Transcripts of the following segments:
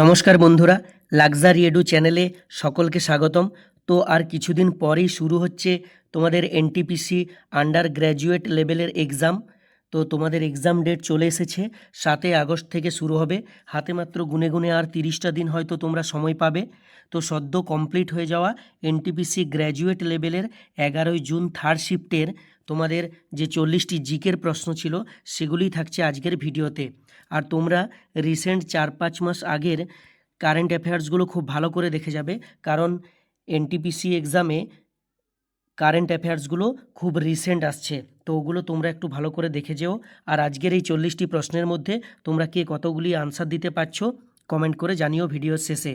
নমস্কার বন্ধুরা, luxury edu চ্যানেলে সকলকে স্বাগতম। তো আর কিছুদিন পরেই শুরু হচ্ছে তোমাদের এনটিপিসি আন্ডার গ্র্যাজুয়েট লেভেলের এক্সাম তো তোমাদের এক্সাম ডেট চলে এসেছে, সাতই আগস্ট থেকে শুরু হবে। হাতে মাত্র গুনে গুনে আর তিরিশটা দিন হয়তো তোমরা সময় পাবে। তো সদ্য কমপ্লিট হয়ে যাওয়া এনটিপিসি গ্র্যাজুয়েট লেভেলের এগারোই জুন থার্ড শিফটের তোমাদের যে চল্লিশটি জিকের প্রশ্ন ছিল, সেগুলিই থাকছে আজকের ভিডিওতে। আর তোমরা রিসেন্ট চার পাঁচ মাস আগের কারেন্ট অ্যাফেয়ার্সগুলো খুব ভালো করে দেখে যাবে। কারণ এনটিপিসি এক্সামে কারেন্ট অ্যাফেয়ার্সগুলো খুব রিসেন্ট আসছে। তো ওগুলো তোমরা একটু ভালো করে দেখে যেও। আর আজকের এই চল্লিশটি প্রশ্নের মধ্যে তোমরা কে কতগুলি আনসার দিতে পারছ কমেন্ট করে জানিও ভিডিওর শেষে।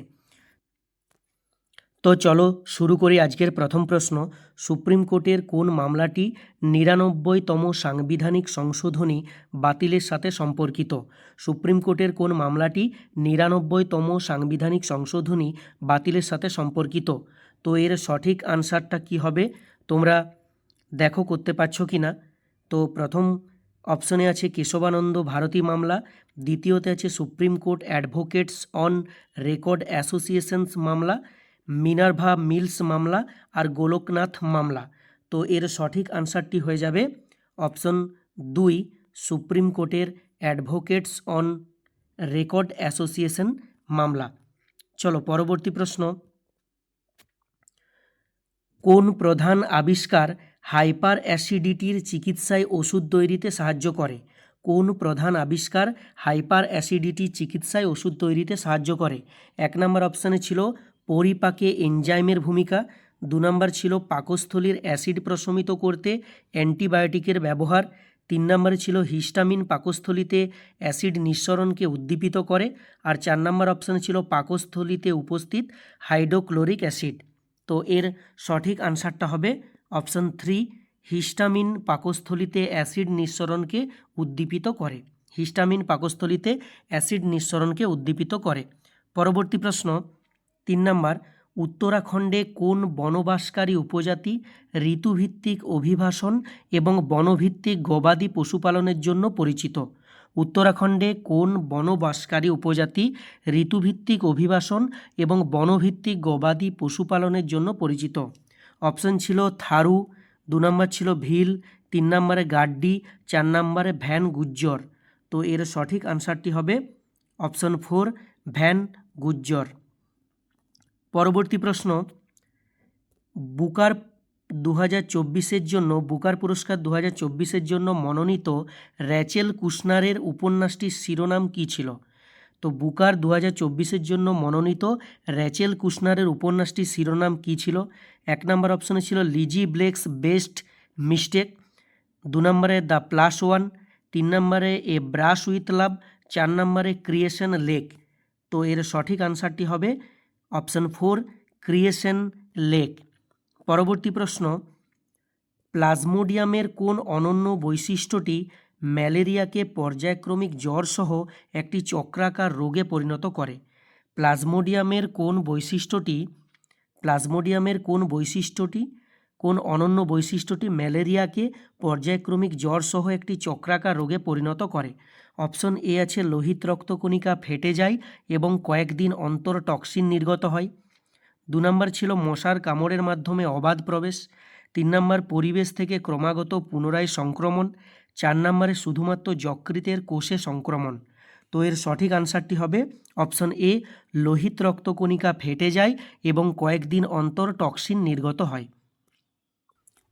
তো চলো শুরু করি আজকের প্রথম প্রশ্ন। সুপ্রিম কোর্টের কোন মামলাটি নিরানব্বইতম সাংবিধানিক সংশোধনী বাতিলের সাথে সম্পর্কিত? সুপ্রিম কোর্টের কোন মামলাটি নিরানব্বইতম সাংবিধানিক সংশোধনী বাতিলের সাথে সম্পর্কিত? তো এর সঠিক আনসারটা কি হবে? তোমরা দেখো করতে পারছ কি না? তো প্রথম অপশনে আছে কেশবানন্দ ভারতী মামলা। দ্বিতীয়তে আছে supreme court advocates on record associations মামলা। মিনার্ভা মিলস মামলা আর গোলকনাথ মামলা। তো এর সঠিক আনসারটি হয়ে যাবে অপশন দুই, সুপ্রিম কোর্টের অ্যাডভোকেটস অন রেকর্ড অ্যাসোসিয়েশন মামলা। চলো পরবর্তী প্রশ্ন। কোন প্রধান আবিষ্কার হাইপার অ্যাসিডিটির চিকিৎসায় ওষুধ তৈরিতে সাহায্য করে? কোন প্রধান আবিষ্কার হাইপার অ্যাসিডিটি চিকিৎসায় ওষুধ তৈরিতে সাহায্য করে? এক নম্বর অপশানে ছিল পরিপাকে এনজাইমের ভূমিকা, দু নম্বর ছিল পাকস্থলীর অ্যাসিড প্রশমিত করতে অ্যান্টিবায়োটিকের ব্যবহার, তিন নম্বরে ছিল হিস্টামিন পাকস্থলীতে অ্যাসিড নিঃসরণকে উদ্দীপিত করে, আর চার নম্বর অপশানে ছিল পাকস্থলীতে উপস্থিত হাইড্রোক্লোরিক অ্যাসিড। তো এর সঠিক আনসারটা হবে অপশন থ্রি, হিস্টামিন পাকস্থলীতে অ্যাসিড নিঃসরণকে উদ্দীপিত করে। হিস্টামিন পাকস্থলীতে অ্যাসিড নিঃসরণকে উদ্দীপিত করে। পরবর্তী প্রশ্ন তিন নম্বর, উত্তরাখণ্ডে কোন বনবাসকারী উপজাতি ঋতুভিত্তিক অভিবাসন এবং বনভিত্তিক গবাদি পশুপালনের জন্য পরিচিত? উত্তরাখণ্ডে কোন বনবাসকারী উপজাতি ঋতুভিত্তিক অভিবাসন এবং বনভিত্তিক গবাদি পশুপালনের জন্য পরিচিত? অপশন ছিল থারু, দু নম্বর ছিল ভিল, তিন নম্বরে গাড্ডি, চার নম্বরে ভ্যান গুজ্জর। তো এর সঠিক আনসারটি হবে অপশন ফোর, ভ্যান গুজ্জর। পরবর্তী প্রশ্ন, বুকার দু হাজার চব্বিশের জন্য, বুকার পুরস্কার দু হাজার চব্বিশের জন্য মনোনীত র্যাচেল কুশনারের উপন্যাসটির শিরোনাম কী ছিল? তো বুকার দু হাজার চব্বিশের জন্য মনোনীত র্যাচেল কুশনারের উপন্যাসটির শিরোনাম কী ছিল? এক নম্বর অপশনে ছিল লিজি ব্লেক্স বেস্ট মিস্টেক, দু নম্বরে দ্য প্লাস ওয়ান, তিন নম্বরে এ ব্রাশ উইথ লাভ, চার নম্বরে ক্রিয়েশন লেক। তো এর সঠিক আনসারটি হবে অপশন ফোর, ক্রিয়েশন লেক। পরবর্তী প্রশ্ন, প্লাজমোডিয়ামের কোন অনন্য বৈশিষ্ট্যটি ম্যালেরিয়াকে পর্যায়ক্রমিক জ্বরসহ একটি চক্রাকার রোগে পরিণত করে? প্লাজমোডিয়ামের কোন বৈশিষ্ট্যটি, প্লাজমোডিয়ামের কোন বৈশিষ্ট্যটি কোন অনন্য বৈশিষ্ট্যটি ম্যালেরিয়াকে পর্যায়ক্রমিক জ্বরসহ একটি চক্রাকার রোগে পরিণত করে। অপশন এ আছে, লোহিত রক্তকণিকা ফেটে যায় এবং কয়েকদিন অন্তর টক্সিন নির্গত হয়। দু নম্বর ছিল মশার কামড়ের মাধ্যমে অবাধ প্রবেশ। তিন নম্বর, পরিবেশ থেকে ক্রমাগত পুনরায় সংক্রমণ। চার নম্বরে, শুধুমাত্র যকৃতের কোষে সংক্রমণ। তো এর সঠিক আনসারটি হবে, অপশন এ, লোহিত রক্তকণিকা ফেটে যায় এবং কয়েকদিন অন্তর টক্সিন নির্গত হয়।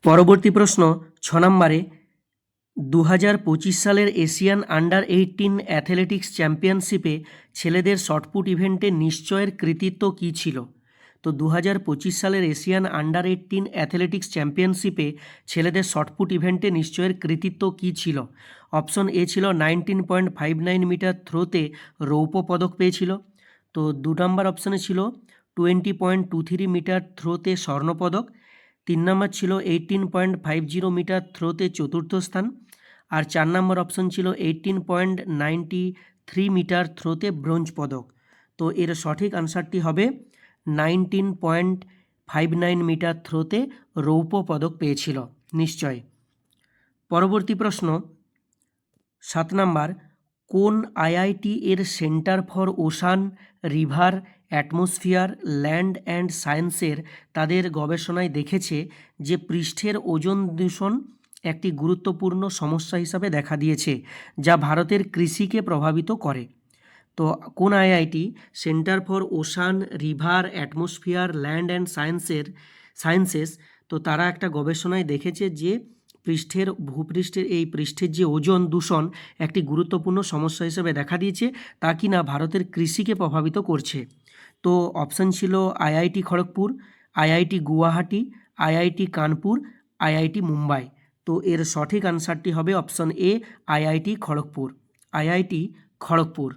পরবর্তী প্রশ্ন, ছ নম্বরে দু হাজার পঁচিশ সালের এশিয়ান আন্ডার এইটিন অ্যাথলেটিক্স চ্যাম্পিয়নশিপে ছেলেদের শর্টপুট ইভেন্টে নিশ্চয়ের কৃতিত্ব কী ছিল? তো দু হাজার পঁচিশ সালের এশিয়ান আন্ডার এইটিন অ্যাথলেটিক্স চ্যাম্পিয়নশিপে ছেলেদের শর্টপুট ইভেন্টে নিশ্চয়ের কৃতিত্ব কী ছিল? অপশন এ ছিল nineteen point five nine metre থ্রোতে রৌপ্য পদক পেয়েছিল। তো দু নম্বর অপশনে ছিল twenty point two three metre থ্রোতে স্বর্ণপদক তিন নম্বর ছিল eighteen point five zero metre থ্রোতে চতুর্থ স্থান, আর চার নম্বর অপশন ছিল eighteen point ninety three metre থ্রোতে bronze পদক। তো এর সঠিক আনসারটি হবে nineteen point five nine metre থ্রোতে রৌপ্য পদক পেয়েছিল, নিশ্চয়। পরবর্তী প্রশ্ন, সাত নাম্বার, কোন আইআইটি এর centre for ocean river atmosphere, land and সায়েন্সের তাদের গবেষণায় দেখেছে যে পৃষ্ঠের ওজন দূষণ একটি গুরুত্বপূর্ণ সমস্যা হিসাবে দেখা দিয়েছে, যা ভারতের কৃষিকে প্রভাবিত করে। তো কোন IIT centre for ocean river atmosphere, land and সায়েন্সের, সায়েন্সেস। তো তারা একটা গবেষণায় দেখেছে যে পৃষ্ঠের, ভূপৃষ্ঠের, এই পৃষ্ঠের যে ওজন দূষণ একটি গুরুত্বপূর্ণ সমস্যা হিসেবে দেখা দিয়েছে, তা কিনা ভারতের কৃষিকে প্রভাবিত করছে। তো অপশান ছিল IIT Kharagpur IIT Guwahati IIT Kanpur IIT Mumbai. তো এর সঠিক আনসারটি হবে option A IIT Kharagpur. IIT Kharagpur.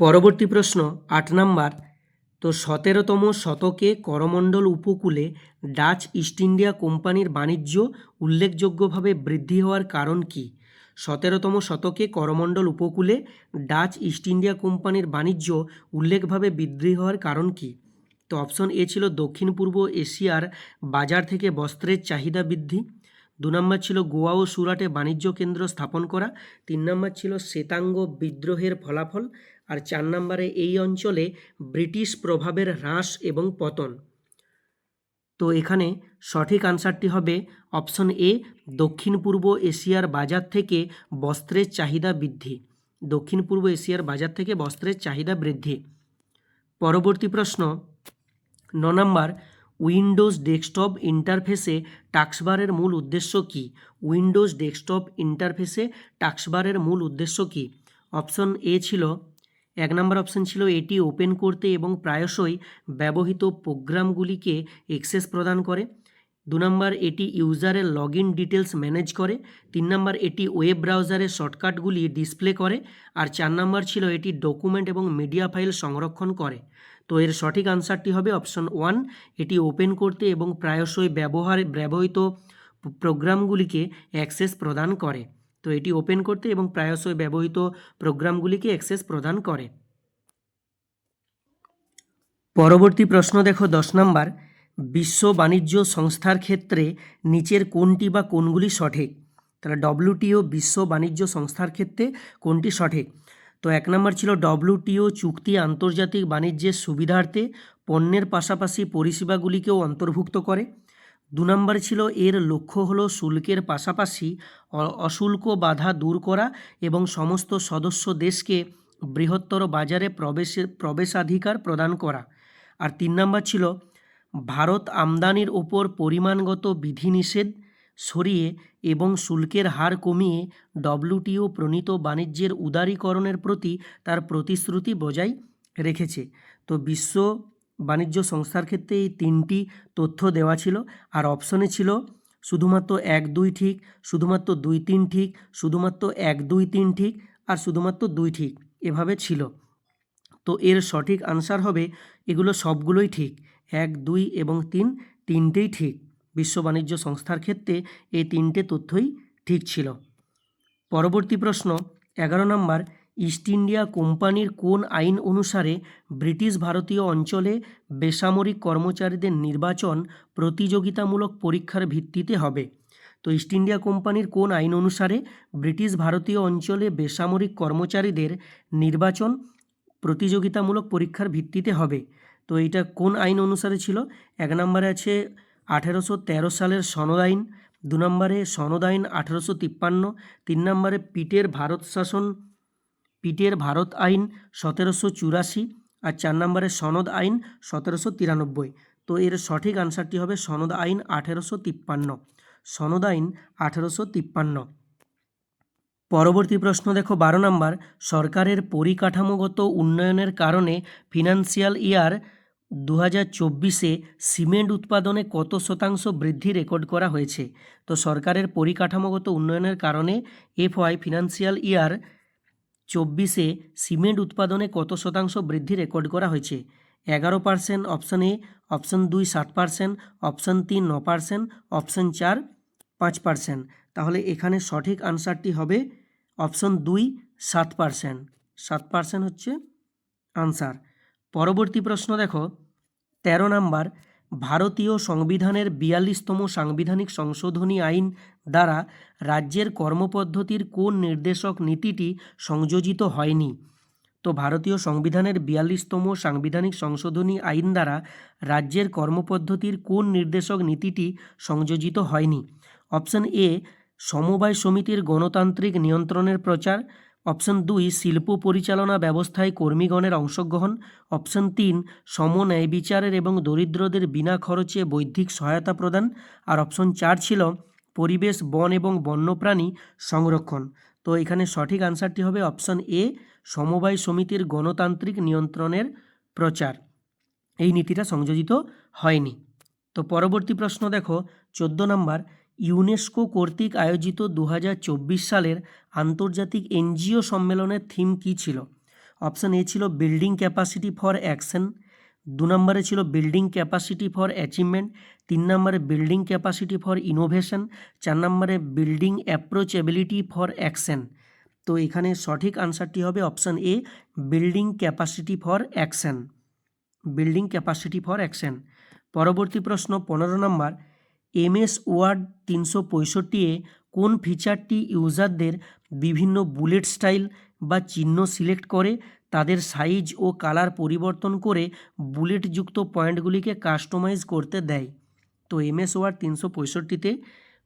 পরবর্তী প্রশ্ন, আট নাম্বার। তো সতেরোতম শতকে করমণ্ডল উপকূলে ডাচ ইস্ট ইন্ডিয়া কোম্পানির বাণিজ্য উল্লেখযোগ্যভাবে বৃদ্ধি হওয়ার কারণ কি? সতেরোতম শতকে করমণ্ডল উপকূলে ডাচ ইস্ট ইন্ডিয়া কোম্পানির বাণিজ্য উল্লেখভাবে বৃদ্ধি হওয়ার কারণ কি? তো অপশন এ ছিল দক্ষিণ পূর্ব এশিয়ার বাজার থেকে বস্ত্রের চাহিদা বৃদ্ধি। দু নম্বর ছিল গোয়া ও সুরাটে বাণিজ্য কেন্দ্র স্থাপন করা। তিন নম্বর ছিল শ্বেতাঙ্গ বিদ্রোহের ফলাফল। আর চার নম্বরে এই অঞ্চলে ব্রিটিশ প্রভাবের হ্রাস এবং পতন। তো এখানে সঠিক আনসারটি হবে অপশন এ, দক্ষিণ পূর্ব এশিয়ার বাজার থেকে বস্ত্রের চাহিদা বৃদ্ধি। দক্ষিণ পূর্ব এশিয়ার বাজার থেকে বস্ত্রের চাহিদা বৃদ্ধি। পরবর্তী প্রশ্ন, ন নম্বর, উইন্ডোজ ডেস্কটপ ইন্টারফেসে টাক্সবারের মূল উদ্দেশ্য কী? উইন্ডোজ ডেস্কটপ ইন্টারফেসে টাক্সবারের মূল উদ্দেশ্য কী? অপশন এ ছিল এক নম্বর অপশন ছিল এটি ওপেন করতে এবং প্রায়শই ব্যবহৃত প্রোগ্রামগুলিকে অ্যাক্সেস প্রদান করে। দু নম্বর, এটি ইউজারের লগ ইন ডিটেলস ম্যানেজ করে। তিন নম্বর, এটি ওয়েব ব্রাউজারের শর্টকাটগুলি ডিসপ্লে করে। আর চার নম্বর ছিল এটি ডকুমেন্ট এবং মিডিয়া ফাইল সংরক্ষণ করে। তো এর সঠিক আনসারটি হবে অপশন ওয়ান, এটি ওপেন করতে এবং প্রায়শই ব্যবহার, ব্যবহৃত প্রোগ্রামগুলিকে অ্যাক্সেস প্রদান করে। তো এটি ওপেন করতে এবং প্রায়শই ব্যবহৃত প্রোগ্রামগুলিকে অ্যাক্সেস প্রদান করে। পরবর্তী প্রশ্ন দেখো দশ নম্বর, বিশ্ব বাণিজ্য সংস্থার ক্ষেত্রে নিচের কোনটি বা কোনগুলি সঠিক? তাহলে ডব্লিউটিও বিশ্ব বাণিজ্য সংস্থার ক্ষেত্রে কোনটি সঠিক? তো এক নম্বর ছিল ডব্লিউটিও চুক্তি আন্তর্জাতিক বাণিজ্যের সুবিধার্থে পণ্যের পাশাপাশি পরিষেবাগুলিকেও অন্তর্ভুক্ত করে। দু নম্বর ছিল এর লক্ষ্য হলো শুল্কের পাশাপাশি অশুল্ক বাধা দূর করা এবং সমস্ত সদস্য দেশকে বৃহত্তর বাজারে প্রবেশের প্রবেশাধিকার প্রদান করা। আর তিন নম্বর ছিল ভারত আমদানির ওপর পরিমাণগত বিধিনিষেধ সরিয়ে এবং শুল্কের হার কমিয়ে ডব্লিউটিও প্রণীত বাণিজ্যের উদারীকরণের প্রতি তার প্রতিশ্রুতি বজায় রেখেছে। তো বিশ্ব বাণিজ্য সংস্থার ক্ষেত্রে এই তিনটি তথ্য দেওয়া ছিল আর অপশনে ছিল শুধুমাত্র এক দুই ঠিক, শুধুমাত্র দুই তিন ঠিক, শুধুমাত্র এক দুই তিন ঠিক আর শুধুমাত্র দুই ঠিক এভাবে ছিল। তো এর সঠিক আনসার হবে এগুলো সবগুলোই ঠিক, এক, দুই এবং তিন তিনটেই ঠিক। বিশ্ব বাণিজ্য সংস্থার ক্ষেত্রে এই তিনটে তথ্যই ঠিক ছিল। পরবর্তী প্রশ্ন, এগারো নম্বর ইস্ট ইন্ডিয়া কোম্পানির কোন আইন অনুসারে ব্রিটিশ ভারতীয় অঞ্চলে বেসামরিক কর্মচারীদের নির্বাচন প্রতিযোগিতামূলক পরীক্ষার ভিত্তিতে হবে? তো ইস্ট ইন্ডিয়া কোম্পানির কোন আইন অনুসারে ব্রিটিশ ভারতীয় অঞ্চলে বেসামরিক কর্মচারীদের নির্বাচন প্রতিযোগিতামূলক পরীক্ষার ভিত্তিতে হবে? তো এটা কোন আইন অনুসারে ছিল? এক নম্বরে আছে আঠেরোশো তেরো সালের সনদ আইন, দু নম্বরে সনদ আইন আঠেরোশো তিপ্পান্ন, তিন নম্বরে পিটের ভারত শাসন পিটের ভারত আইন সতেরোশো চুরাশি আর চার নম্বরের সনদ আইন সতেরোশো তিরানব্বই। তো এর সঠিক আনসারটি হবে সনদ আইন আঠেরোশো তিপ্পান্ন। সনদ আইন আঠেরোশো তিপ্পান্ন। পরবর্তী প্রশ্ন দেখো, বারো নম্বর, সরকারের পরিকাঠামোগত উন্নয়নের কারণে ফিনান্সিয়াল ইয়ার দু হাজার চব্বিশে সিমেন্ট উৎপাদনে কত শতাংশ বৃদ্ধি রেকর্ড করা হয়েছে? তো সরকারের পরিকাঠামোগত উন্নয়নের কারণে এফওয়াই ফিনান্সিয়াল ইয়ার চব্বিশে সিমেন্ট উৎপাদনে কত শতাংশ বৃদ্ধি রেকর্ড করা হয়েছে? এগারো পার্সেন্ট অপশন এ, অপশন দুই সাত পার্সেন্ট, অপশান তিন ন পার্সেন্ট, অপশান চার পাঁচ পার্সেন্ট। তাহলে এখানে সঠিক আনসারটি হবে অপশন দুই সাত পার্সেন্ট। সাত পার্সেন্ট হচ্ছে আনসার। পরবর্তী প্রশ্ন দেখো। তেরো নাম্বার ভারতীয় সংবিধানের বিয়াল্লিশতম সাংবিধানিক সংশোধনী আইন দ্বারা রাজ্যের কর্মপদ্ধতির কোন নির্দেশক নীতিটি সংযোজিত হয়নি? তো ভারতীয় সংবিধানের বিয়াল্লিশতম সাংবিধানিক সংশোধনী আইন দ্বারা রাজ্যের কর্মপদ্ধতির কোন নির্দেশক নীতিটি সংযোজিত হয়নি? অপশন এ, সমবায় সমিতির গণতান্ত্রিক নিয়ন্ত্রণের প্রচার অপশন দুই, শিল্প পরিচালনা ব্যবস্থায় কর্মীগণের অংশগ্রহণ। অপশন তিন, সম ন্যায় বিচারের এবং দরিদ্রদের বিনা খরচে বৈধিক সহায়তা প্রদান। আর অপশন চার ছিল, পরিবেশ, বন এবং বন্যপ্রাণী সংরক্ষণ। তো এখানে সঠিক আনসারটি হবে অপশন এ, সমবায় সমিতির গণতান্ত্রিক নিয়ন্ত্রণের প্রচার। এই নীতিটা সংযোজিত হয়নি। তো পরবর্তী প্রশ্ন দেখো, চোদ্দ নম্বর ইউনেস্কো কর্তৃক আয়োজিত দু হাজার চব্বিশ সালের আন্তর্জাতিক এনজিও সম্মেলনের থিম কী ছিল? অপশান এ ছিল বিল্ডিং ক্যাপাসিটি ফর অ্যাকশন, দু নম্বরে ছিল বিল্ডিং ক্যাপাসিটি ফর অ্যাচিভমেন্ট, তিন নম্বরে বিল্ডিং ক্যাপাসিটি ফর ইনোভেশন, চার নম্বরে বিল্ডিং অ্যাপ্রোচেবিলিটি ফর অ্যাকশন। তো এখানে সঠিক আনসারটি হবে option A, building capacity for action. Building capacity for action. পরবর্তী প্রশ্ন পনেরো নম্বর এমএস ওয়ার্ড তিনশো পঁয়ষট্টি এ কোন ফিচারটি ইউজারদের বিভিন্ন বুলেট স্টাইল বা চিহ্ন সিলেক্ট করে, তাদের সাইজ ও কালার পরিবর্তন করে বুলেটযুক্ত পয়েন্টগুলিকে কাস্টমাইজ করতে দেয়? তো এমএস ওয়ার্ড তিনশো পঁয়ষট্টিতে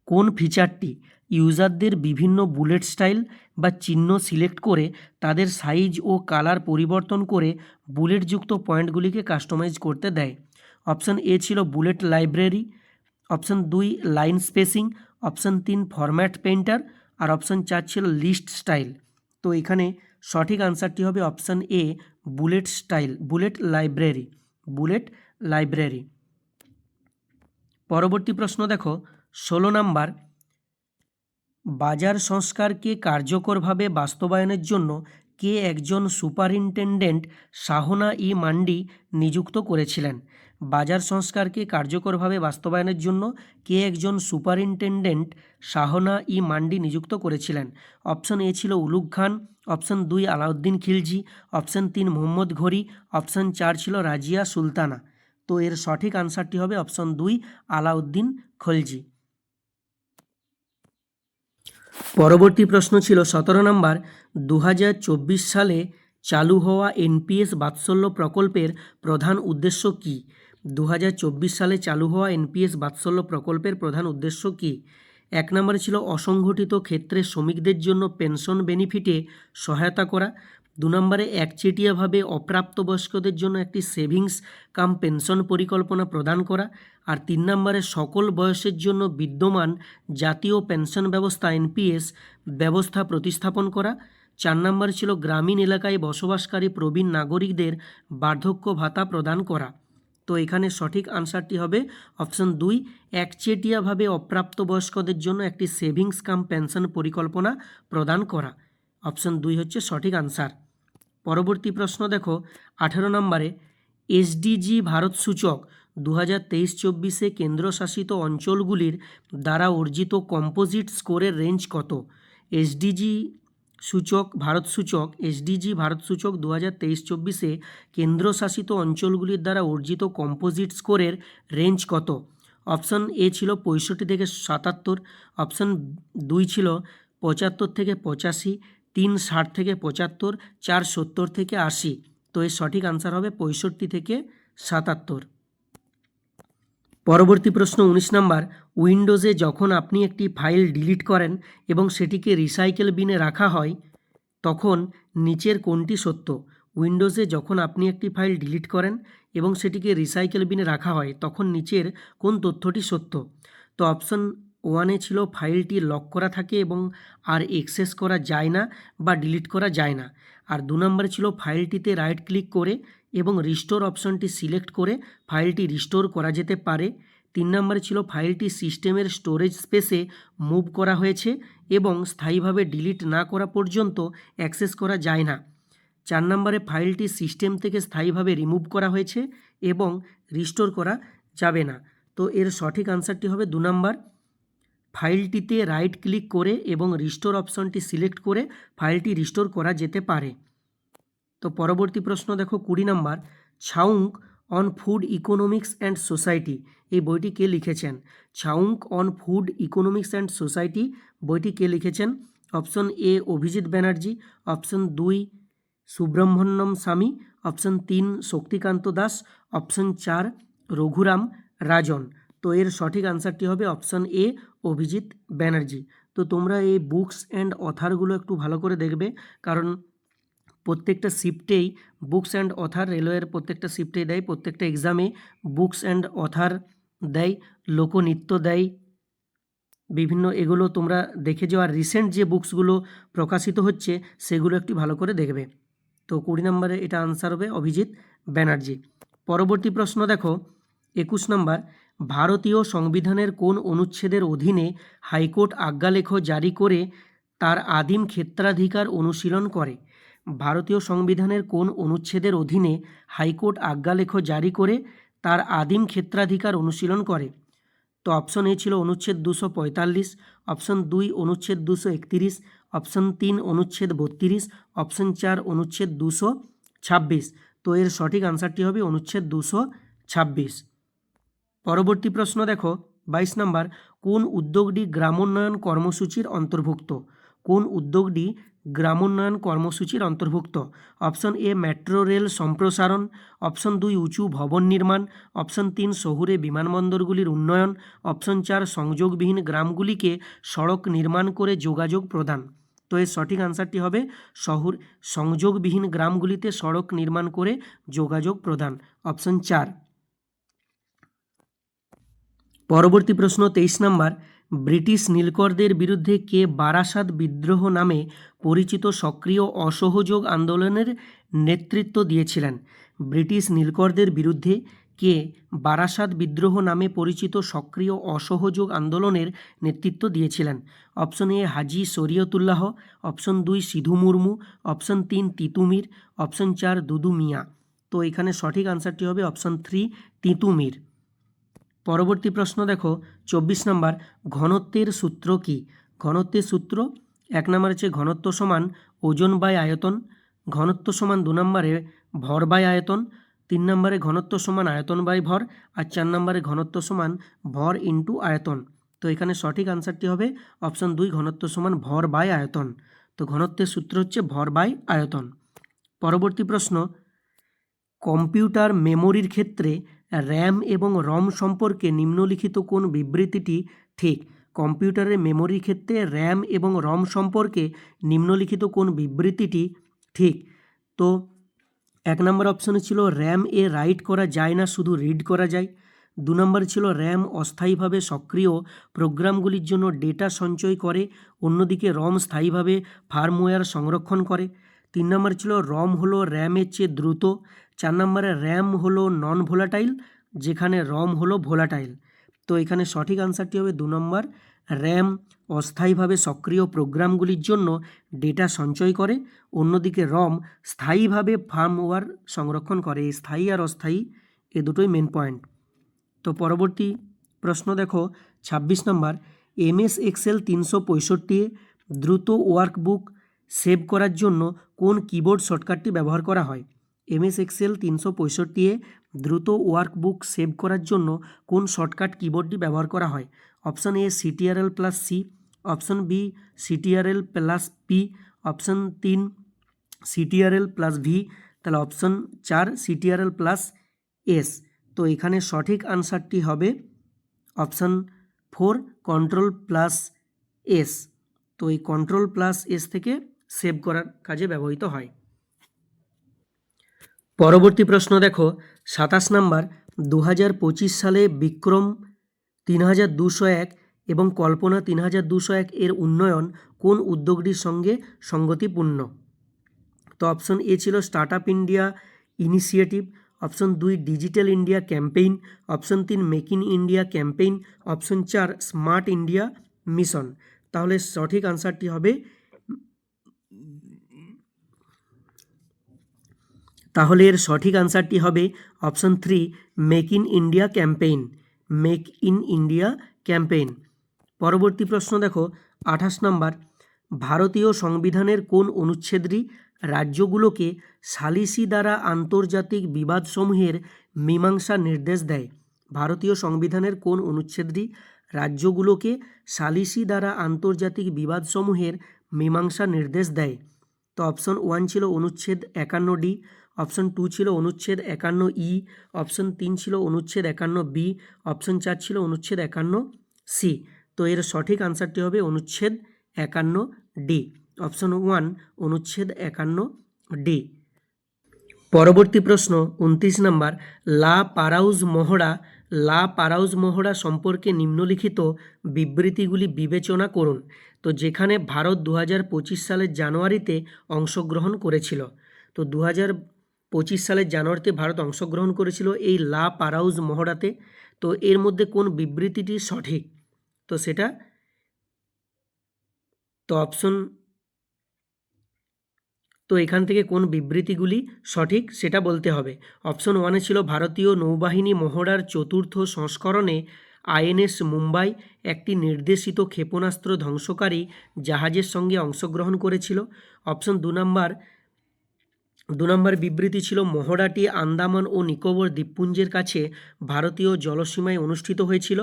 কোন ফিচারটি ইউজারদের বিভিন্ন বুলেট স্টাইল বা চিহ্ন সিলেক্ট করে, তাদের সাইজ ও কালার পরিবর্তন করে বুলেটযুক্ত পয়েন্টগুলিকে কাস্টমাইজ করতে দেয়? অপশান এ ছিল বুলেট লাইব্রেরি অপশান দুই লাইন স্পেসিং, অপশান তিন ফরম্যাট পেইন্টার, আর অপশান চার ছিল লিস্ট স্টাইল। তো এখানে সঠিক আনসারটি হবে option A, bullet style, bullet library bullet library. পরবর্তী প্রশ্ন দেখো, ষোলো নাম্বার, বাজার সংস্কারকে কার্যকরভাবে বাস্তবায়নের জন্য কে একজন সুপারিনটেনডেন্ট শাহনা ই মান্ডি নিযুক্ত করেছিলেন? বাজার সংস্কারকে কার্যকরভাবে বাস্তবায়নের জন্য কে একজন সুপারিনটেনডেন্ট শাহনা ই মান্ডি নিযুক্ত করেছিলেন। অপশন এ ছিল উলুগ খান, অপশন দুই আলাউদ্দিন খিলজি, অপশন তিন মোহাম্মদ ঘড়ি, অপশন চার ছিল রাজিয়া সুলতানা। তো এর সঠিক আনসারটি হবে অপশন দুই আলাউদ্দিন খলজি। পরবর্তী প্রশ্ন ছিল সতেরো নম্বর দু হাজার চব্বিশ সালে চালু হওয়া এনপিএস বাৎসল্য প্রকল্পের প্রধান উদ্দেশ্য কী? দু হাজার চব্বিশ সালে চালু হওয়া এনপিএস বাৎসল্য প্রকল্পের প্রধান উদ্দেশ্য কী? এক নম্বরে ছিল অসংগঠিত ক্ষেত্রে শ্রমিকদের জন্য পেনশন বেনিফিটে সহায়তা করা। দু নম্বরে একচেটিয়াভাবে অপ্রাপ্তবয়স্কদের জন্য একটি সেভিংস কাম পেনশন পরিকল্পনা প্রদান করা। আর তিন নম্বরে সকল বয়সের জন্য বিদ্যমান জাতীয় পেনশন ব্যবস্থা এনপিএস ব্যবস্থা প্রতিস্থাপন করা। চার নম্বরে ছিল গ্রামীণ এলাকায় বসবাসকারী প্রবীণ নাগরিকদের বার্ধক্য ভাতা প্রদান করা। তো এখানে সঠিক আনসারটি হবে অপশন দুই, একচেটিয়াভাবে অপ্রাপ্তবয়স্কদের জন্য একটি সেভিংস কাম পেনশন পরিকল্পনা প্রদান করা। অপশন দুই হচ্ছে সঠিক আনসার। পরবর্তী প্রশ্ন দেখো, আঠেরো নম্বরে এসডিজি ভারত সূচক দু হাজার তেইশ চব্বিশে কেন্দ্রশাসিত অঞ্চলগুলির দ্বারা অর্জিত কম্পোজিট স্কোরের রেঞ্জ কত? এসডিজি সূচক, ভারত সূচক এসডিজি ভারত সূচক দু হাজার তেইশ চব্বিশে কেন্দ্রশাসিত অঞ্চলগুলির দ্বারা অর্জিত কম্পোজিট স্কোরের রেঞ্জ কত? অপশন এ ছিল পঁয়ষট্টি থেকে সাতাত্তর অপশন দুই ছিল পঁচাত্তর থেকে পঁচাশি, তিন ষাট থেকে পঁচাত্তর, চার সত্তর থেকে আশি। তো এর সঠিক আনসার হবে পঁয়ষট্টি থেকে সাতাত্তর। পরবর্তী প্রশ্ন উনিশ নম্বর, উইন্ডোজে যখন আপনি একটি ফাইল ডিলিট করেন এবং সেটিকে রিসাইকেল বিনে রাখা হয়, তখন নিচের কোনটি সত্য? উইন্ডোজে যখন আপনি একটি ফাইল ডিলিট করেন এবং সেটিকে রিসাইকেল বিনে রাখা হয়, তখন নিচের কোন তথ্যটি সত্য? তো অপশন ওয়ানে ছিল ফাইলটি লক করা থাকে এবং আর এক্সেস করা যায় না বা ডিলিট করা যায় না। আর দু নম্বরে ছিল ফাইলটিতে রাইট ক্লিক করে এবং রিস্টোর অপশনটি সিলেক্ট করে ফাইলটি রিস্টোর করা যেতে পারে। তিন নম্বরে ছিল ফাইলটি সিস্টেমের স্টোরেজ স্পেসে মুভ করা হয়েছে এবং স্থায়ীভাবে ডিলিট না করা পর্যন্ত অ্যাক্সেস করা যায় না। চার নম্বরে ফাইলটি সিস্টেম থেকে স্থায়ীভাবে রিমুভ করা হয়েছে এবং রিস্টোর করা যাবে না। তো এর সঠিক আনসারটি হবে দু নম্বর। ফাইলটিতে রাইট ক্লিক করে এবং রিস্টোর অপশনটি সিলেক্ট করে ফাইলটি রিস্টোর করা যেতে পারে। তো পরবর্তী প্রশ্ন দেখো কুড়ি নম্বর। ছাউঙ্ক on food economics and society, এই বইটি কে লিখেছেন? ছাউঙ্ক on food economics and society, বইটি কে লিখেছেন? Option A Abhijit Banerjee, option দুই সুব্রহ্মণ্যম স্বামী, অপশন তিন শক্তিকান্ত দাস, অপশন চার রঘুরাম রাজন। তো এর সঠিক আনসারটি হবে অপশন এ অভিজিৎ ব্যানার্জি। তো তোমরা এই বুকস অ্যান্ড অথারগুলো একটু ভালো করে দেখবে, কারণ প্রত্যেকটা শিফটেই বুকস অ্যান্ড অথার রেলওয়ের প্রত্যেকটা শিফটেই দেয়, প্রত্যেকটা এক্সামে বুকস অ্যান্ড অথার দেয়, লোকনৃত্য দেয়। বিভিন্ন এগুলো তোমরা দেখে যাও আর রিসেন্ট যে বুকসগুলো প্রকাশিত হচ্ছে, সেগুলো একটু ভালো করে দেখবে। তো কুড়ি নম্বরে এটা আনসার হবে অভিজিৎ ব্যানার্জি। পরবর্তী প্রশ্ন দেখো, একুশ নম্বর, ভারতীয় সংবিধানের কোন অনুচ্ছেদের অধীনে হাইকোর্ট আজ্ঞালেখ জারি করে তার আদিম ক্ষেত্রাধিকার অনুশীলন করে? ভারতীয় সংবিধানের কোন অনুচ্ছেদের অধীনে হাইকোর্ট আজ্ঞালেখ জারি করে তার আদিম ক্ষেত্রাধিকার অনুশীলন করে? তো অপশন এ ছিল অনুচ্ছেদ দুশো পঁয়তাল্লিশ, অপশন দুই অনুচ্ছেদ দুশো একতিরিশ, অপশন তিন অনুচ্ছেদ বত্রিশ, অপশন চার অনুচ্ছেদ দুশো ছাব্বিশ। তো এর সঠিক আনসারটি হবে অনুচ্ছেদ দুশো ছাব্বিশ। পরবর্তী প্রশ্ন দেখো, বাইশ নম্বর, কোন উদ্যোগটি গ্রামোন্নয়ন কর্মসূচির অন্তর্ভুক্ত? কোন উদ্যোগটি গ্রামোন্নয়ন কর্মসূচির অন্তর্ভুক্ত? অপশন এ, মেট্রো রেল সম্প্রসারণ। অপশন দুই, উঁচু ভবন নির্মাণ। অপশন তিন, শহুরে বিমানবন্দরগুলির উন্নয়ন। অপশন চার, সংযোগবিহীন গ্রামগুলিকে সড়ক নির্মাণ করে যোগাযোগ প্রদান। তো এর সঠিক আনসারটি হবে শহর। সংযোগবিহীন গ্রামগুলিতে সড়ক নির্মাণ করে যোগাযোগ প্রদান। অপশন চার। পরবর্তী প্রশ্ন তেইশ নম্বর। ব্রিটিশ নীলকরদের বিরুদ্ধে কে বারাসাত বিদ্রোহ নামে পরিচিত সক্রিয় অসহযোগ আন্দোলনের নেতৃত্ব দিয়েছিলেন? ব্রিটিশ নীলকরদের বিরুদ্ধে কে বারাসাত বিদ্রোহ নামে পরিচিত সক্রিয় অসহযোগ আন্দোলনের নেতৃত্ব দিয়েছিলেন? Option A, Haji Shariatullah, option দুই, সিধু মুর্মু, অপশন তিন তিতুমির অপশন চার, দুদু মিয়া। তো এখানে সঠিক আনসারটি হবে অপশন থ্রি তিতুমির পরবর্তী প্রশ্ন দেখো, চব্বিশ নম্বর, ঘনত্বের সূত্র কি? ঘনত্বের সূত্র এক নম্বর হচ্ছে ঘনত্ব সমান ওজন বাই আয়তন, ঘনত্ব সমান দু নম্বরে ভর বাই আয়তন, তিন নম্বরে ঘনত্ব সমান আয়তন বাই ভর, আর চার নম্বরে ঘনত্ব সমান ভর ইন্টু আয়তন। তো এখানে সঠিক আনসারটি হবে অপশন দুই, ঘনত্ব সমান ভর বাই আয়তন। তো ঘনত্বের সূত্র হচ্ছে ভর বাই আয়তন। পরবর্তী প্রশ্ন, কম্পিউটার মেমোরির ক্ষেত্রে র্যাম এবং রম সম্পর্কে নিম্নলিখিত কোন বিবৃতিটি? ঠিক। কম্পিউটারের মেমোরির ক্ষেত্রে র্যাম এবং রম সম্পর্কে নিম্নলিখিত কোন বিবৃতিটি? ঠিক। তো, এক নম্বর অপশনে ছিল র্যাম এ রাইট করা যায় না, শুধু রিড করা যায়। দু নম্বর ছিল র্যাম অস্থায়ীভাবে সক্রিয়, প্রোগ্রামগুলির জন্য ডেটা সঞ্চয় করে, অন্যদিকে রম স্থায়ীভাবে ফার্মওয়্যার সংরক্ষণ করে। তিন নম্বর ছিল রম হলো র্যামের চেয়ে দ্রুত চার নম্বরে র্যাম হলো নন ভোলাটাইল যেখানে রম হলো ভোলাটাইল তো এখানে সঠিক আনসারটি হবে দু নম্বর। র্যাম অস্থায়ীভাবে সক্রিয় প্রোগ্রামগুলির জন্য ডেটা সঞ্চয় করে, অন্যদিকে রম স্থায়ীভাবে ফার্মওয়্যার সংরক্ষণ করে স্থায়ী আর অস্থায়ী এ দুটোই মেন পয়েন্ট তো পরবর্তী প্রশ্ন দেখো, ছাব্বিশ নম্বর, এমএস এক্সেল তিনশো পঁয়ষট্টি দ্রুত ওয়ার্কবুক সেভ করার জন্য কোন কিবোর্ড শর্টকাটটি ব্যবহার করা হয়? এমএস এক্সেল তিনশো পঁয়ষট্টি এ দ্রুত ওয়ার্কবুক সেভ করার জন্য কোন শর্টকাট কিবোর্ডটি ব্যবহার করা হয়? Option A CTRL plus C, option B CTRL plus P, option তিন সিটিআরএল প্লাস ভি, তাহলে অপশন চার সিটিআরএল প্লাস এস। তো এখানে সঠিক আনসারটি হবে option four control plus S. তো এই কন্ট্রোল প্লাস এস থেকে সেভ করার কাজে ব্যবহৃত হয়। পরবর্তী প্রশ্ন দেখো। সাতাশ নাম্বার দু হাজার পঁচিশ সালে বিক্রম তিন হাজার দুশো এক এবং কল্পনা তিন হাজার দুশো এক এর উন্নয়ন কোন উদ্যোগটির সঙ্গে সঙ্গতিপূর্ণ? তো অপশন এ ছিল start up India initiative option দুই ডিজিটাল ইন্ডিয়া ক্যাম্পেইন অপশন তিন make in India campaign option চার স্মার্ট ইন্ডিয়া মিশন তাহলে সঠিক আনসারটি হবে তাহলে এর সঠিক আনসারটি হবে option three, make in India campaign. Make in India campaign. পরবর্তী প্রশ্ন দেখো, আঠাশ নম্বর, ভারতীয় সংবিধানের কোন অনুচ্ছেদটি রাজ্যগুলোকে সালিসি দ্বারা আন্তর্জাতিক বিবাদসমূহের মীমাংসা নির্দেশ দেয়? ভারতীয় সংবিধানের কোন অনুচ্ছেদটি রাজ্যগুলোকে সালিসি দ্বারা আন্তর্জাতিক বিবাদসমূহের মীমাংসা নির্দেশ দেয়? তো অপশন ওয়ান ছিল অনুচ্ছেদ একান্ন ডি অপশন টু ছিল অনুচ্ছেদ একান্ন ই, অপশন তিন ছিল অনুচ্ছেদ একান্ন বি, অপশন চার ছিল অনুচ্ছেদ একান্ন সি। তো এর সঠিক আনসারটি হবে অনুচ্ছেদ একান্ন ডি। অপশন ওয়ান, অনুচ্ছেদ একান্ন ডি। পরবর্তী প্রশ্ন, উনত্রিশ নম্বর, লা পারাউজ মহড়া, লা পারাউজ মহড়া সম্পর্কে নিম্নলিখিত বিবৃতিগুলি বিবেচনা করুন। তো যেখানে ভারত দু হাজার পঁচিশ সালের জানুয়ারিতে অংশগ্রহণ করেছিল। তো দু হাজার পঁচিশ সালের জানুয়ারিতে ভারত অংশগ্রহণ করেছিল এই লা পারাউজ মহড়াতে। তো এর মধ্যে কোন বিবৃতিটি সঠিক? তো সেটা তো অপশন তো এখান থেকে কোন বিবৃতিগুলি সঠিক সেটা বলতে হবে। অপশন ওয়ানে ছিল ভারতীয় নৌবাহিনী মহড়ার চতুর্থ সংস্করণে আইএনএস মুম্বাই একটি নির্দেশিত ক্ষেপণাস্ত্র ধ্বংসকারী জাহাজের সঙ্গে অংশগ্রহণ করেছিল। অপশন দু নম্বর দু নম্বর বিবৃতি ছিল, মহড়াটি আন্দামান ও নিকোবর দ্বীপপুঞ্জের কাছে ভারতীয় জলসীমায় অনুষ্ঠিত হয়েছিল।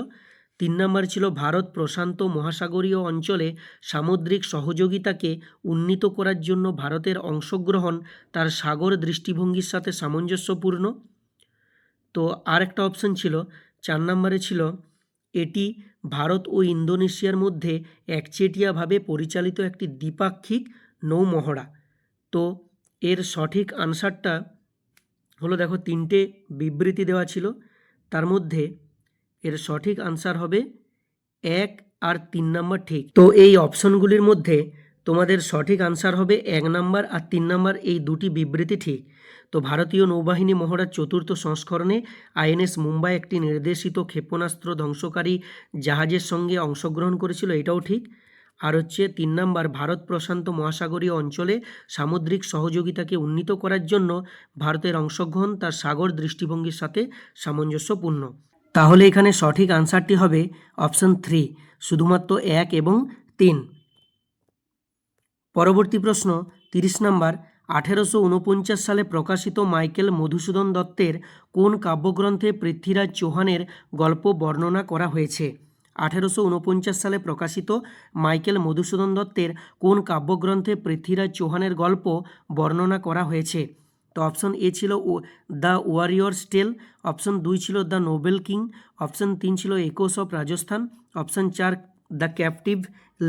তিন নম্বর ছিল, ভারত প্রশান্ত মহাসাগরীয় অঞ্চলে সামুদ্রিক সহযোগিতাকে উন্নীত করার জন্য ভারতের অংশগ্রহণ তার সাগর দৃষ্টিভঙ্গির সাথে সামঞ্জস্যপূর্ণ। তো আর একটা অপশন ছিল, চার নম্বরে ছিল, এটি ভারত ও ইন্দোনেশিয়ার মধ্যে একচেটিয়াভাবে পরিচালিত একটি দ্বিপাক্ষিক নৌমহড়া। তো এর সঠিক আনসারটা হলো দেখো তিনটে বিবৃতি দেওয়া ছিল। তার মধ্যে এর সঠিক আনসার হবে এক আর তিন নম্বর ঠিক। তো এই অপশনগুলির মধ্যে তোমাদের সঠিক আনসার হবে এক নম্বর আর তিন নম্বর এই দুটি বিবৃতি ঠিক। তো ভারতীয় নৌবাহিনী মহড়ার চতুর্থ সংস্করণে আইএনএস মুম্বাই একটি নির্দেশিত ক্ষেপণাস্ত্র ধ্বংসকারী জাহাজের সঙ্গে অংশগ্রহণ করেছিল, এটাও ঠিক। আর হচ্ছে তিন নম্বর, ভারত প্রশান্ত মহাসাগরীয় অঞ্চলে সামুদ্রিক সহযোগিতাকে উন্নীত করার জন্য ভারতের অংশগ্রহণ তার সাগর দৃষ্টিভঙ্গির সাথে সামঞ্জস্যপূর্ণ। তাহলে এখানে সঠিক আনসারটি হবে অপশন থ্রি শুধুমাত্র এক এবং তিন। পরবর্তী প্রশ্ন, তিরিশ নম্বর, আঠেরোশো উনপঞ্চাশ সালে প্রকাশিত মাইকেল মধুসূদন দত্তের কোন কাব্যগ্রন্থে পৃথ্বীরাজ চৌহানের গল্প বর্ণনা করা হয়েছে? আঠেরোশো উনপঞ্চাশ সালে প্রকাশিত মাইকেল মধুসূদন দত্তের কোন কাব্যগ্রন্থে পৃথ্বীরাজ চৌহানের গল্প বর্ণনা করা হয়েছে? তো অপশন এ ছিল ও, দ্য ওয়ারিয়র্স টেল, অপশন দুই ছিল দ্য নোবেল কিং, অপশন তিন ছিল একোস অফ রাজস্থান, অপশন চার দ্য ক্যাপটিভ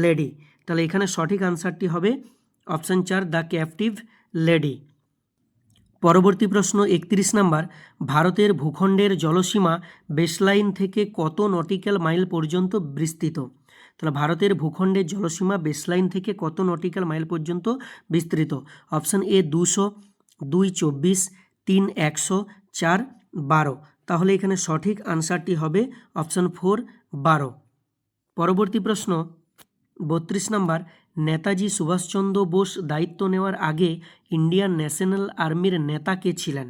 লেডি। তাহলে এখানে সঠিক আনসারটি হবে অপশন চার দ্য ক্যাপটিভ লেডি। পরবর্তী প্রশ্ন একত্রিশ নাম্বার, ভারতের ভূখণ্ডের জলসীমা বেসলাইন থেকে কত নটিক্যাল মাইল পর্যন্ত বিস্তৃত? তাহলে ভারতের ভূখণ্ডের জলসীমা বেসলাইন থেকে কত নটিক্যাল মাইল পর্যন্ত বিস্তৃত? অপশান এ দুশো, দুই চব্বিশ, তিন একশো, চার বারো। তাহলে এখানে সঠিক আনসারটি হবে অপশান ফোর বারো। পরবর্তী প্রশ্ন বত্রিশ নম্বর, নেতাজি সুভাষচন্দ্র বোস দায়িত্ব নেওয়ার আগে ইন্ডিয়ান ন্যাশনাল আর্মির নেতা কে ছিলেন?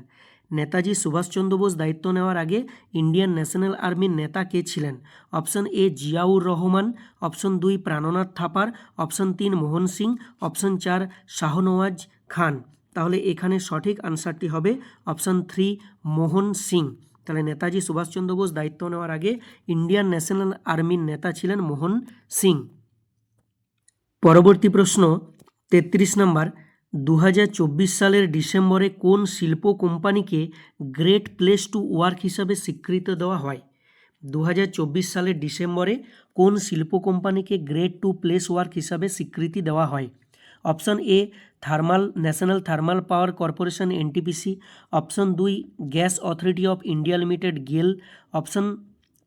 নেতাজি সুভাষচন্দ্র বোস দায়িত্ব নেওয়ার আগে ইন্ডিয়ান ন্যাশনাল আর্মির নেতা কে ছিলেন? Option A, Ziaur Rahman, option দুই, প্রাণনাথ থাপার, অপশন তিন, মোহন সিং, অপশন চার, শাহনওয়াজ খান। তাহলে এখানে সঠিক আনসারটি হবে অপশন থ্রি, মোহন সিং। তাহলে নেতাজি সুভাষচন্দ্র বোস দায়িত্ব নেওয়ার আগে ইন্ডিয়ান ন্যাশনাল আর্মির নেতা ছিলেন মোহন সিং। পরবর্তী প্রশ্ন, তেত্রিশ নম্বর দু হাজার চব্বিশ সালের ডিসেম্বরে কোন শিল্প কোম্পানিকে গ্রেট প্লেস টু ওয়ার্ক হিসাবে স্বীকৃতি দেওয়া হয়? দু হাজার চব্বিশ সালের ডিসেম্বরে কোন শিল্প কোম্পানিকে গ্রেট টু প্লেস ওয়ার্ক হিসাবে স্বীকৃতি দেওয়া হয়? Option A, thermal, national thermal power corporation, NTPC. Option দুই, gas authority of India limited, GAIL. Option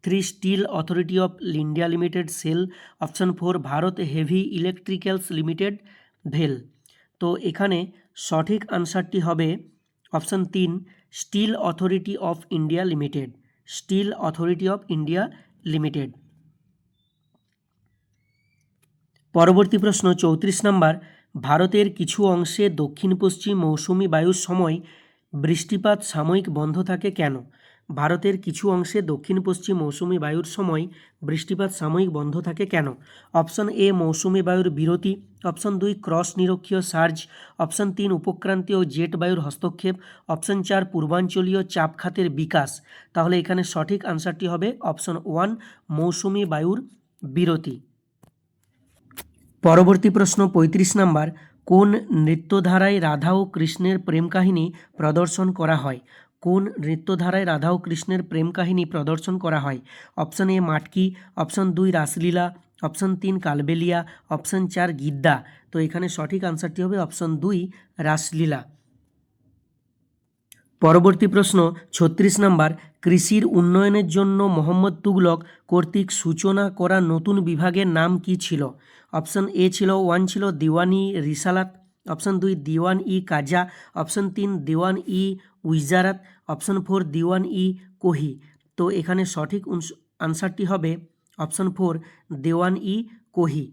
three steel authority of India limited SAIL, option four Bharat heavy electricals limited, ভেল। তো এখানে সঠিক আনসারটি হবে অপশন তিন, steel authority of India limited, steel authority of India limited. পরবর্তী প্রশ্ন, চৌত্রিশ নম্বর, ভারতের কিছু অংশে দক্ষিণ পশ্চিম মৌসুমি বায়ুর সময় বৃষ্টিপাত সাময়িক বন্ধ থাকে কেন? ভারতের কিছু অংশে দক্ষিণ পশ্চিম মৌসুমি বায়ুর সময় বৃষ্টিপাত সাময়িক বন্ধ থাকে কেন? অপশন এ, মৌসুমি বায়ুর বিরতি। অপশন দুই, ক্রস নিরক্ষীয় সার্জ। অপশন তিন, উপক্রান্তীয় জেট বায়ুর হস্তক্ষেপ। অপশন চার, পূর্বাঞ্চলীয় চাপখাতের বিকাশ। তাহলে এখানে সঠিক আনসারটি হবে অপশন ওয়ান, মৌসুমি বায়ুর বিরতি। পরবর্তী প্রশ্ন পঁয়ত্রিশ নাম্বার। কোন নৃত্যধারায় রাধা ও কৃষ্ণের প্রেম কাহিনী প্রদর্শন করা হয়? কোন নৃত্যধারায় রাধা ও কৃষ্ণের প্রেম কাহিনী প্রদর্শন করা হয়? অপশন এ মাটকি, অপশন দুই রাসলীলা, অপশন তিন কালবেলিয়া, অপশন চার গিদ্দা। তো এখানে সঠিক আনসারটি হবে অপশন দুই রাসলীলা। পরবর্তী প্রশ্ন, ছত্রিশ নাম্বার, কৃষির উন্নয়নের জন্য মোহাম্মদ তুগলক কর্তৃক সূচনা করা নতুন বিভাগের নাম কি ছিল? অপশন এ ছিল ওয়ান ছিল, দিওয়ানি, রিসালাত অপশন দুই দিওয়ান ই কাজা অপশন তিন দিওয়ান ই উইজারাত অপশন ফোর দিওয়ান ই কোহি তো এখানে সঠিক আনসারটি হবে অপশন ফোর দেওয়ান ই কোহি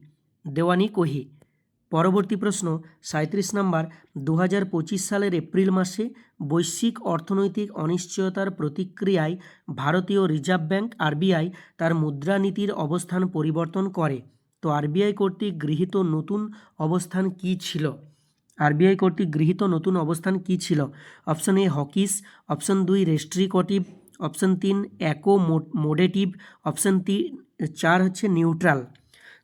দেওয়ান ই কোহি পরবর্তী প্রশ্ন সাঁত্রিশ নম্বর দু হাজার পঁচিশ সালের এপ্রিল মাসে বৈশ্বিক অর্থনৈতিক অনিশ্চয়তার প্রতিক্রিয়ায় ভারতীয় রিজার্ভ ব্যাংক আরবিআই তার মুদ্রানীতির অবস্থান পরিবর্তন করে। তো আরবিআই কর্তৃক গৃহীত নতুন অবস্থান কী ছিল? আরবিআই কর্তৃক গৃহীত নতুন অবস্থান কী ছিল? Option A, hawkish. অপশন দুই, রেস্ট্রিকটিভ। অপশন তিন, অ্যাকো মোডেটিভ। অপশন তিন চার হচ্ছে নিউট্রাল।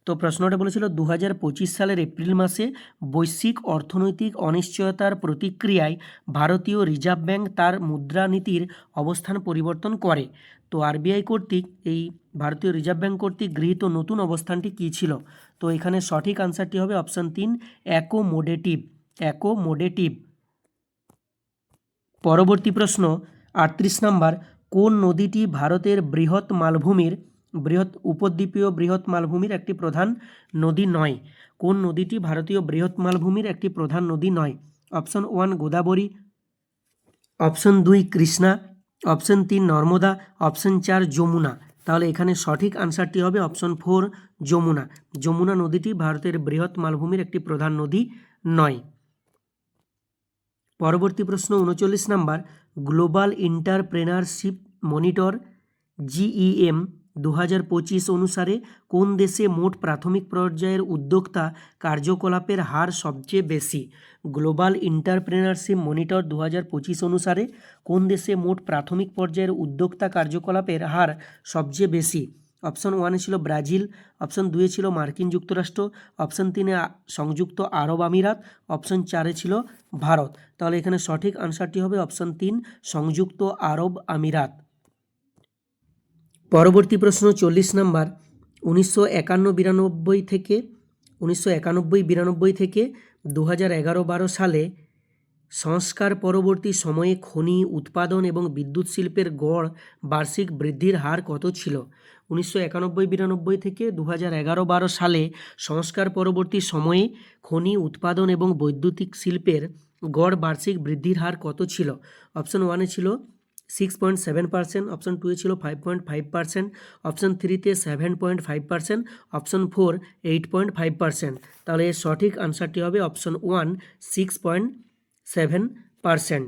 তো প্রশ্নটা বলেছিল দু হাজার পঁচিশ সালের এপ্রিল মাসে বৈশ্বিক অর্থনৈতিক অনিশ্চয়তার প্রতিক্রিয়ায় ভারতীয় রিজার্ভ ব্যাংক তার মুদ্রানীতির অবস্থান পরিবর্তন করে। তো আরবিআই কর্তৃক এই ভারতীয় রিজার্ভ ব্যাংক কর্তৃক গৃহীত নতুন অবস্থানটি কী ছিল? তো এখানে সঠিক আনসারটি হবে অপশান তিন অ্যাকোমোডেটিভ অ্যাকোমোডেটিভ পরবর্তী প্রশ্ন, আটত্রিশ নাম্বার, কোন নদীটি ভারতের বৃহৎ মালভূমির, বৃহৎ উপদ্বীপীয় বৃহৎ মালভূমির একটি প্রধান নদী নয়? কোন নদীটি ভারতীয় বৃহৎ মালভূমির একটি প্রধান নদী নয়? Option one, Godavari. অপশন দুই, কৃষ্ণা। অপশন তিন, নর্মদা। অপশন চার, যমুনা। তাহলে এখানে সঠিক আনসারটি হবে অপশন ফোর, যমুনা। যমুনা নদীটি ভারতের বৃহৎ মালভূমির একটি প্রধান নদী নয়। পরবর্তী প্রশ্ন, উনচল্লিশ number, global entrepreneurship monitor, GEM দু হাজার পঁচিশ অনুসারে কোন দেশে মোট প্রাথমিক পর্যায়ের উদ্যোক্তা কার্যকলাপের হার সবচেয়ে বেশি? গ্লোবাল ইন্টারপ্রেনারশিপ মনিটর দু হাজার পঁচিশ অনুসারে কোন দেশে মোট প্রাথমিক পর্যায়ের উদ্যোক্তা কার্যকলাপের হার সবচেয়ে বেশি? অপশন ওয়ানে ছিল ব্রাজিল, অপশন দুয়ে ছিল মার্কিন যুক্তরাষ্ট্র, অপশন তিনে সংযুক্ত আরব আমিরাত, অপশন চারে ছিল ভারত। তাহলে এখানে সঠিক আনসারটি হবে অপশন তিন, সংযুক্ত আরব আমিরাত। পরবর্তী প্রশ্ন চল্লিশ নাম্বার। উনিশশো একান্ন বিরানব্বই থেকে, উনিশশো একানব্বই বিরানব্বই থেকে দু হাজার এগারো বারো সালে সংস্কার পরবর্তী সময়ে খনি, উৎপাদন এবং বিদ্যুৎ শিল্পের গড় বার্ষিক বৃদ্ধির হার কত ছিল? উনিশশো একানব্বই বিরানব্বই থেকে দু হাজার এগারো বারো সালে সংস্কার পরবর্তী সময়ে খনি, উৎপাদন এবং বৈদ্যুতিক শিল্পের গড় বার্ষিক বৃদ্ধির হার কত ছিল? অপশন ওয়ানে ছিল six point seven percent option টুয়ে ছিল five point five percent option থ্রিতে seven point five percent option four eight point five percent তাহলে এর সঠিক আনসারটি হবে option one six point seven percent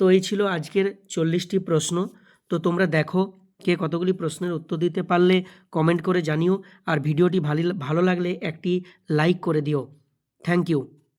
তো এই ছিল আজকের চল্লিশটি প্রশ্ন। তো তোমরা দেখো কে কতগুলি প্রশ্নের উত্তর দিতে পারলে কমেন্ট করে জানিও। আর ভিডিওটি ভালো লাগলে একটি লাইক করে দিও। Thank you